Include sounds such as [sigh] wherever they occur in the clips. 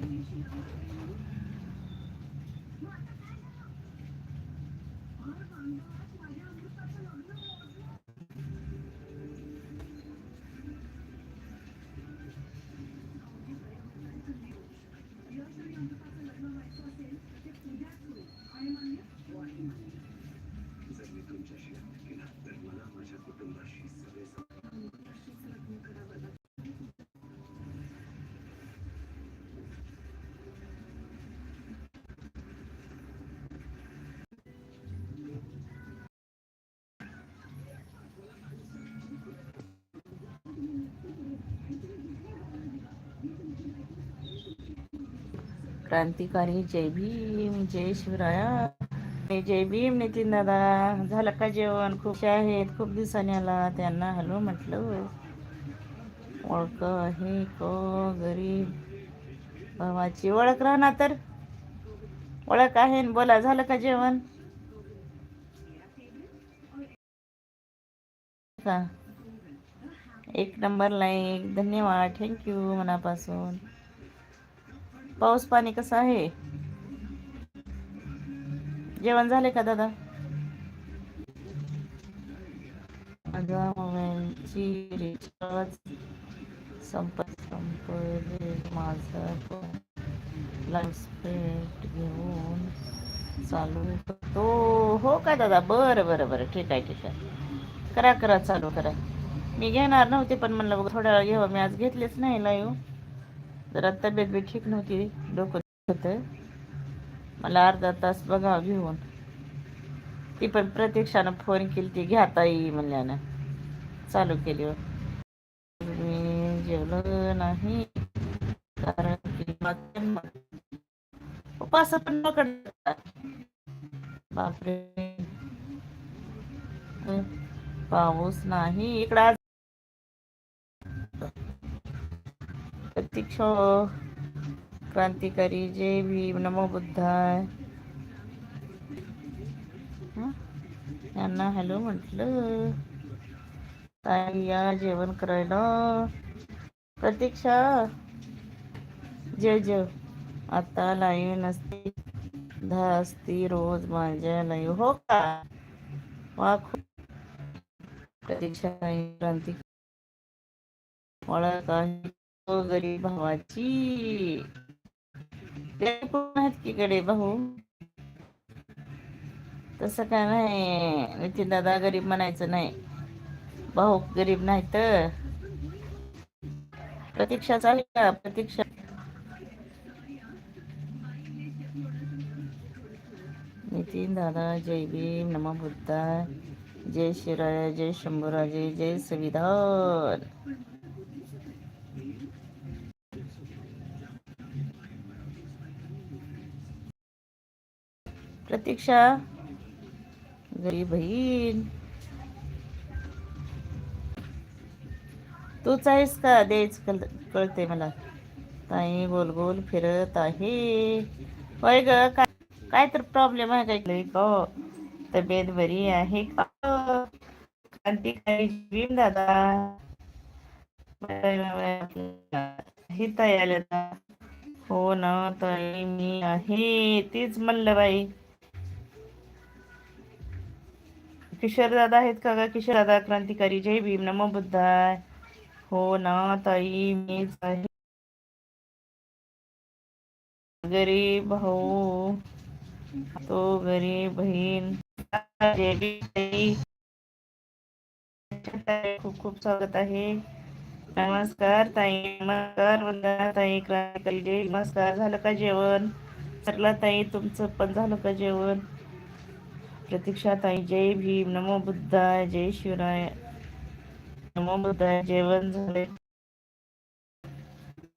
Thank you. क्रांतिकारी जय भीम जय शिवराया. जय भीम नितीन दादा. झालं का जेवण? खूप आहेत. खूप दिवसांनी आला. त्यांना हॅलो म्हटलं. ओळख हे को गरीब? भावाची ओळख राहणार तर? ओळख आहे. बोला झालं का जेवण? का एक नंबर लाईक धन्यवाद. थँक्यू मनापासून. पाऊस पाणी कसं आहे? जेवण झाले का दादा? संपत संपत संपले माझा लाईफ घेऊन चालू करतो हो का दादा? बरं बरं बरं. ठीक आहे ठीक आहे. करा करा चालू करा. मी घेणार नव्हते पण म्हणलं बघ थोड्या वेळा घ्यावं. मी आज घेतलेच नाही लाईव्ह जरा तब्येत बी ठीक नव्हती. डोकं होतं. मला अर्धा तास बघा घेऊन. ती पण प्रतीक्षानं फोन केली ती घ्या ताई म्हणल्यानं. चालू केली. मी जेवलं नाही. कारण की उपास पण पकडतात बापरे. पाऊस नाही. इकडं आज प्रतीक्षा क्रांतिकारी जय भीम नमो बुद्धाय. यांना हॅलो म्हटलं. ताई या जेवण करायला. प्रतीक्षा जेव जेव आता लाईव्ह नसते धा असती रोज माझ्या लाईव्ह हो का? वा खूप. प्रतीक्षा क्रांती ओळख आहे गरीब भावाची. गरीब कोण आहेत की गरीब भाऊ? तसं काय नाही. नितीन दादा गरीब म्हणायचं नाही. भाऊ गरीब नाही तर? प्रतीक्षा चालेल का? प्रतीक्षा. नितीन दादा जय भीम नम बुद्धा जय शिवराय जय शंभूराजे जय संविधान. प्रतीक्षा गरीब बहीण. तूच आहेस का? देच कळ कळते मला. ताई गोल गोल फिरत आहे. होय ग काय काय तर प्रॉब्लेम आहे काय का हो, तब्येत बरी आहे का? क्रांतिकारी दादा? ही ताई आल्या हो ना ताई मी आहे. तीच म्हणलं बाई किशोर दादा आहेत का ग? किशोर दादा क्रांतिकारी. जय भीम. नमो बुद्धाय. हो ना ताई मीच आहे गरीब भाऊ. तो गरीब बहीण. जय भीम ताई. खूप खूप स्वागत आहे. नमस्कार ताई. नमस्कार वंदना ताई. क्रांतिकारी. जय नमस्कार. झालं का जेवण? सरला ताई तुमचं पण झालं का जेवण? प्रतीक्षा ताई जय भीम नमो बुद्धाय जय शिवराय नमो बुद्धाय जेवण झाले.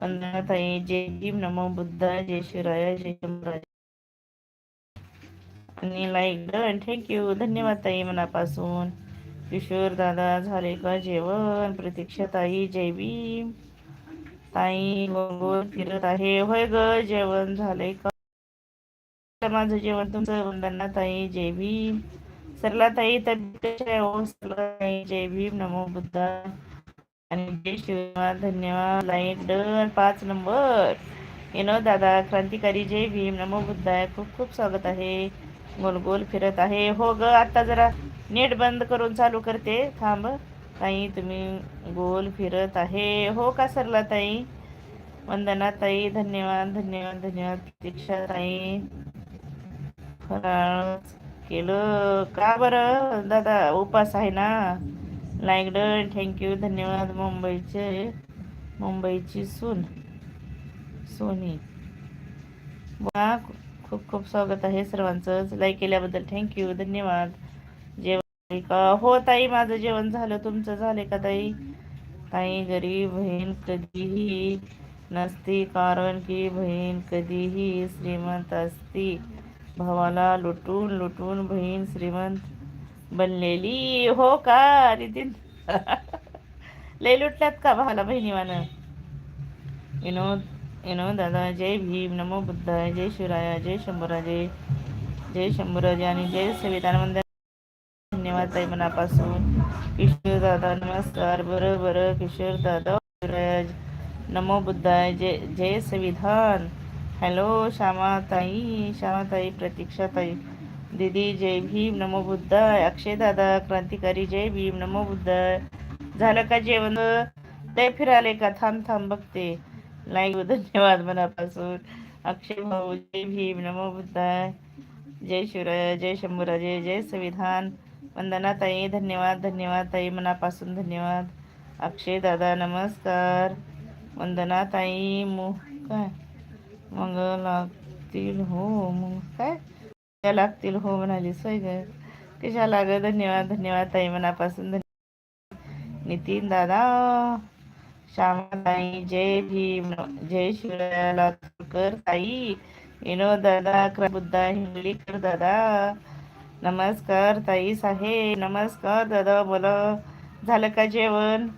वंदना ताई जय भीम नमो बुद्धाय जय शिवराय जय शंभराय आणि लाईक डन थँक्यू धन्यवाद ताई मनापासून. किशोर दादा झाले का जेवण? प्रतीक्षा ताई जय भीम. ताई गोल फिरत आहे. होय ग जेवण झाले का? माझं जेवण तुमचं वंदना ताई जय भीम. सरला ताई तर हो सरला ताई जय भीम नमो बुद्धा. आणि जय शिवराय धन्यवाद. लाईक डन पाच नंबर. येनो दादा क्रांतिकारी जय भीम नमो बुद्धाय खूप खूप स्वागत आहे. गोल गोल फिरत आहे. हो ग आता जरा नेट बंद करून चालू करते. थांब. ताई तुम्ही गोल फिरत आहे. हो का सरला ताई? वंदना ताई धन्यवाद धन्यवाद धन्यवाद. प्रतीक्षा ताई. केलं. का बरं? दादा उपास आहे ना? लाईक डन थँक्यू धन्यवाद. मुंबईचे मुंबईची सून. सोनी. वा खूप खूप स्वागत आहे सर्वांचंच लाईक केल्याबद्दल थँक्यू धन्यवाद. जेवण का? हो ताई माझं जेवण झालं. तुमचं झाले का ताई? ताई गरीब बहीण कधीही नसती. कारण की बहीण कधीही श्रीमंत असती. भावाला लुटून लुटून बहीण श्रीमंत बनलेली. हो का नितीन [laughs] लय लुटल्यात का भावाला बहिणीवानं? विनोद विनोद दादा जय भीम नमो बुद्धाय जय शिवराया जय शंभराजे जय शंभराजे आणि जय संविधान धन्यवाद ताई मनापासून. किशोर दादा नमस्कार. बरं बरं. किशोर दादा शिवराज नमो बुद्धाय जय जय संविधान. हॅलो श्यामाताई श्यामाताई प्रतीक्षाताई. दीदी जय भीम नमो बुद्धाय. अक्षय दादा क्रांतिकारी जय भीम नमो बुद्धाय. झालं का जेवण? ते फिराले का? थांब थांब बघते. लाईक हो, धन्यवाद मनापासून. अक्षय भाऊ जय भीम नमो बुद्धाय. जय शिवराय जय शंभूराजे जय संविधान. वंदना ताई धन्यवाद धन्यवाद ताई मनापासून धन्यवाद. अक्षय दादा नमस्कार. वंदना ताई मु काय? मग लागतील हो मग काय? त्या लागतील हो म्हणाली सोय ग. कशा लाग धन्यवाद धन्यवाद ताई मनापासून. धन्यवाद. नितीन दादा. श्यामाताई जय भीम. जय शिवरायाला कर ताई. विनोद दादा बुद्धा हिंगलीकर दादा. नमस्कार ताई साहेब. नमस्कार दादा बोला. झालं का जेवण?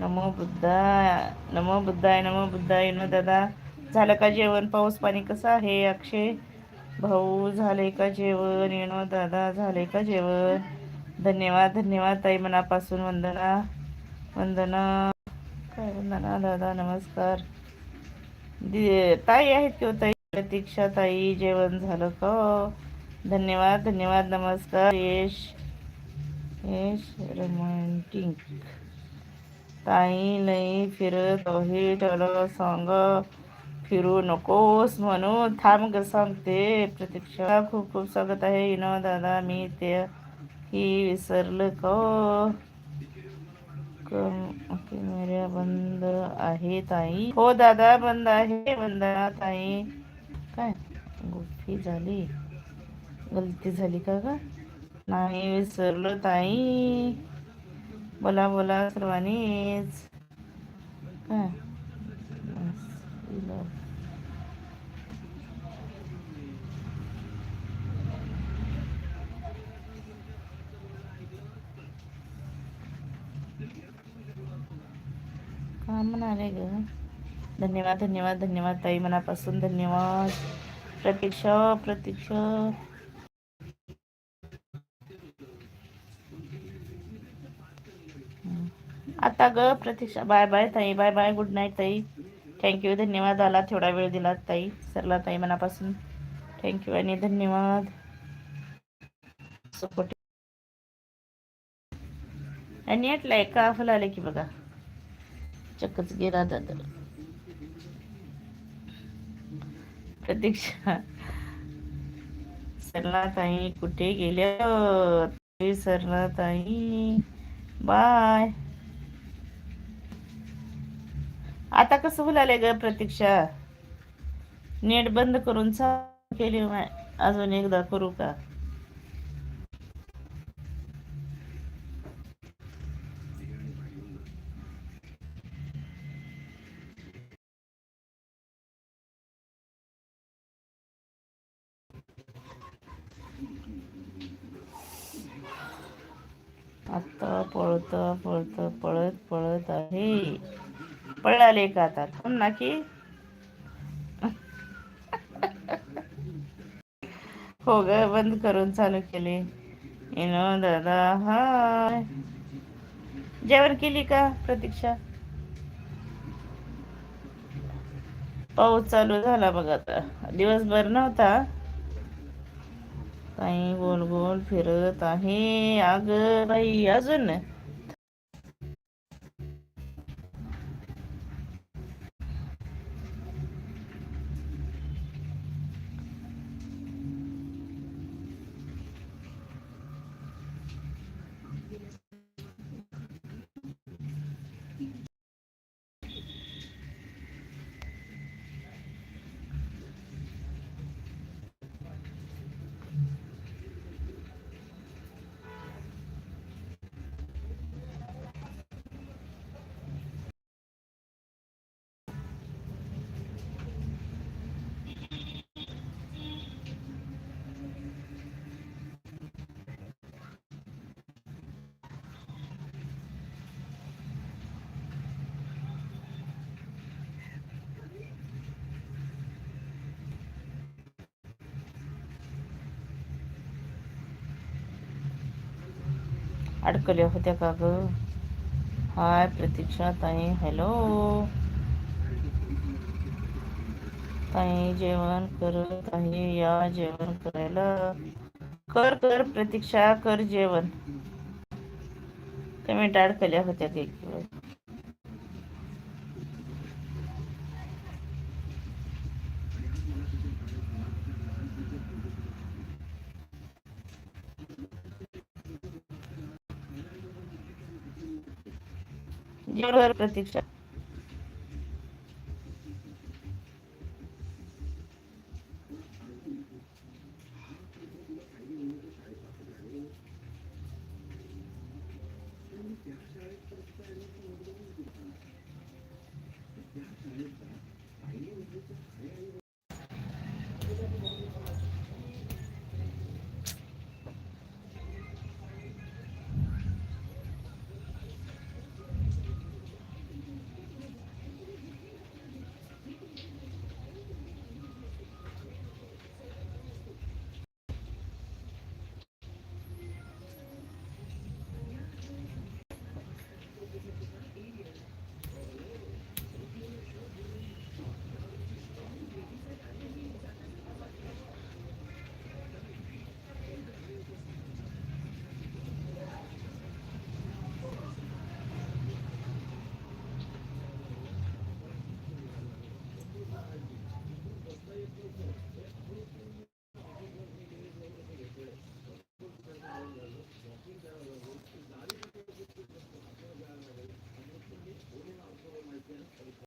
नमो बुद्धाय नमो बुद्धाय नमो बुद्धाय न दादा. झालं का जेवण? पाऊस पाणी कसं आहे? अक्षय भाऊ झाले का जेवण? येणं दादा झाले का जेवण? धन्यवाद धन्यवाद ताई मनापासून. वंदना वंदना. काय वंदना? दादा नमस्कार. दि ताई आहेत किंवा हो ताई? प्रतीक्षा ताई जेवण झालं का? धन्यवाद धन्यवाद नमस्कार. यश यश रोमॅन्टिक ताई नाही फिरत आहे त्याला सांग. फिरू नकोस म्हणून थांब ग सांगते प्रतीक्षा. खूप खूप स्वागत आहे इनो दादा. मी ते ही विसरलं क? कॅमेरा बंद आहे ताई. हो दादा बंद आहे बंद ताई. काय? गुफी झाली. गलती झाली का का नाही विसरलं ताई. बोला बोला सर्वांनीच. काय? अरे ग. धन्यवाद धन्यवाद धन्यवाद ताई. मनापासून धन्यवाद. प्रतीक्षा प्रतीक्षा. आता ग प्रतीक्षा. बाय बाय ताई. Bye bye. गुड नाईट ताई. थँक्यू धन्यवाद आला. थोडा वेळ दिला ताई. सरला ताई मनापासून. थँक्यू आणि धन्यवाद. सपोर्ट आणि नेटला का फुलाले की बघा. चक्कच गेला दादर प्रतीक्षा सरला ताई कुठे गेल्या? सरला ताई बाय. आता कसं बोलायला ग प्रतीक्षा? नेट बंद करून चालू केली अजून एकदा करू का? आता पळत पळत पळत पळत आहे. पळाले का आता? थांब ना की. हो ग बंद करून चालू केले. इनो दादा हाय जेवण केली का प्रतीक्षा? पाऊस चालू झाला बघ आता. दिवसभर नव्हता. काही गोल गोल फिरत आहे अग बाई अजून अडकल्या होत्या का ग हाय प्रतीक्षा ताई हॅलो. ताई जेवण करत आहे या जेवण करायला. कर कर प्रतीक्षा कर जेवण. कमेंट अडकल्या होत्या काही जेवण कर प्रतीक्षा